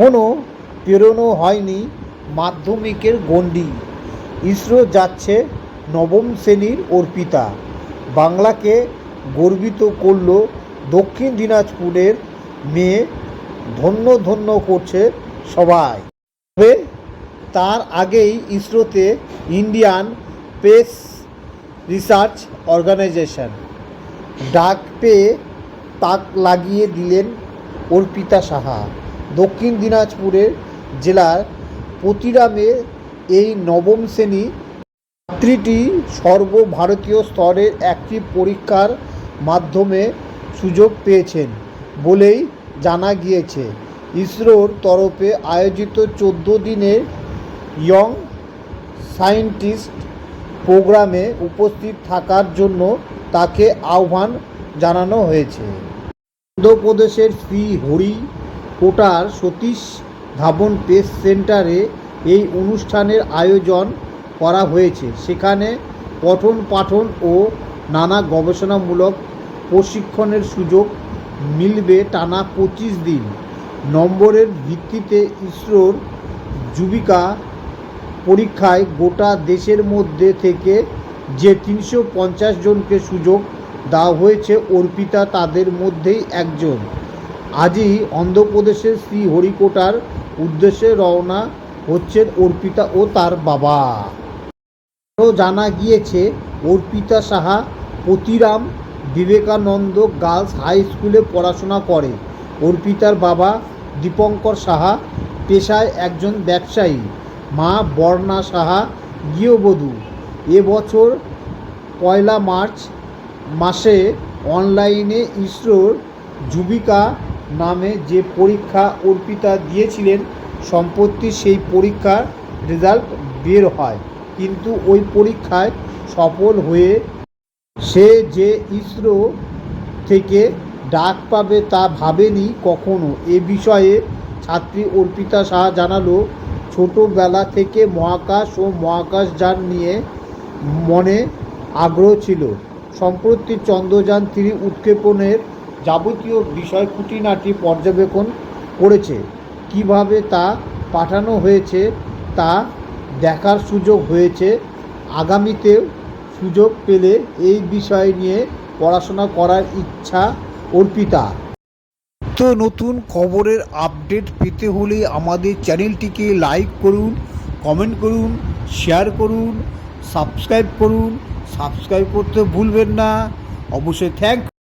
এখনও পেরোনো হয়নি মাধ্যমিকের গণ্ডি। ইসরো যাচ্ছে নবম শ্রেণির অর্পিতা। বাংলাকে গর্বিত করল দক্ষিণ দিনাজপুরের মেয়ে ধন্য ধন্য করছে সবাই। তবে তার আগেই ইসরোতে ইন্ডিয়ান স্পেস রিসার্চ অর্গানাইজেশন ডাক পেয়ে তাক লাগিয়ে দিলেন অর্পিতা সাহা। দক্ষিণ দিনাজপুরের জেলার প্রতিরামে এই নবম শ্রেণি ছাত্রীটি সর্বভারতীয় স্তরের একটি পরীক্ষার মাধ্যমে সুযোগ পেয়েছেন বলেই জানা গিয়েছে। ইসরোর তরফে আয়োজিত চোদ্দ দিনের ইয়ং সায়েন্টিস্ট প্রোগ্রামে উপস্থিত থাকার জন্য তাকে আহ্বান জানানো হয়েছে। অন্ধ্রপ্রদেশের শ্রী হরি কোটার সতীশ ধাবন পেস সেন্টারে এই অনুষ্ঠানের আয়োজন করা হয়েছে। সেখানে পঠন পাঠন ও নানা গবেষণামূলক প্রশিক্ষণের সুযোগ মিলবে টানা পঁচিশ দিন। নম্বরের ভিত্তিতে ইসরোর যুবিকা পরীক্ষায় গোটা দেশের মধ্যে থেকে যে তিনশো পঞ্চাশ জনকে সুযোগ দেওয়া হয়েছে, অর্পিতা তাদের মধ্যেই একজন। আজই অন্ধ্রপ্রদেশের শ্রী হরিকোটার উদ্দেশ্যে রওনা হচ্ছেন অর্পিতা ও তার বাবা। আরও জানা গিয়েছে, অর্পিতা সাহা পতিরাম বিবেকানন্দ গার্লস হাই স্কুলে পড়াশোনা করে। অর্পিতার বাবা দীপঙ্কর সাহা পেশায় একজন ব্যবসায়ী। মা বর্ণা সাহা গৃহবধূ। এবছর পয়লা মার্চ মাসে অনলাইনে ইসরোর যুবিকা নামে যে পরীক্ষা অর্পিতা দিয়েছিলেন, সম্পত্তি সেই পরীক্ষার রেজাল্ট বের হয়। কিন্তু ওই পরীক্ষায় সফল হয়ে সে যে ইসরো থেকে ডাক পাবে তা ভাবেনি কখনো। এ বিষয়ে ছাত্রী অর্পিতা সাহা জানালো, ছোটোবেলা থেকে মহাকাশ ও মহাকাশযান নিয়ে মনে আগ্রহ ছিল। সম্প্রতি চন্দ্রযান থ্রি উৎক্ষেপণের যাবতীয় বিষয় খুঁটিনাটি পর্যবেক্ষণ করেছে। কীভাবে তা পাঠানো হয়েছে, তা দেখার সুযোগ হয়েছে। আগামীতেও সুযোগ পেলে এই বিষয় নিয়ে পড়াশোনা করার ইচ্ছা অর্পিতা। তো নতুন খবরের আপডেট পেতে হলে আমাদের চ্যানেলটিকে লাইক করুন, কমেন্ট করুন, শেয়ার করুন, সাবস্ক্রাইব করুন। সাবস্ক্রাইব করতে ভুলবেন না। অবশ্যই থ্যাংক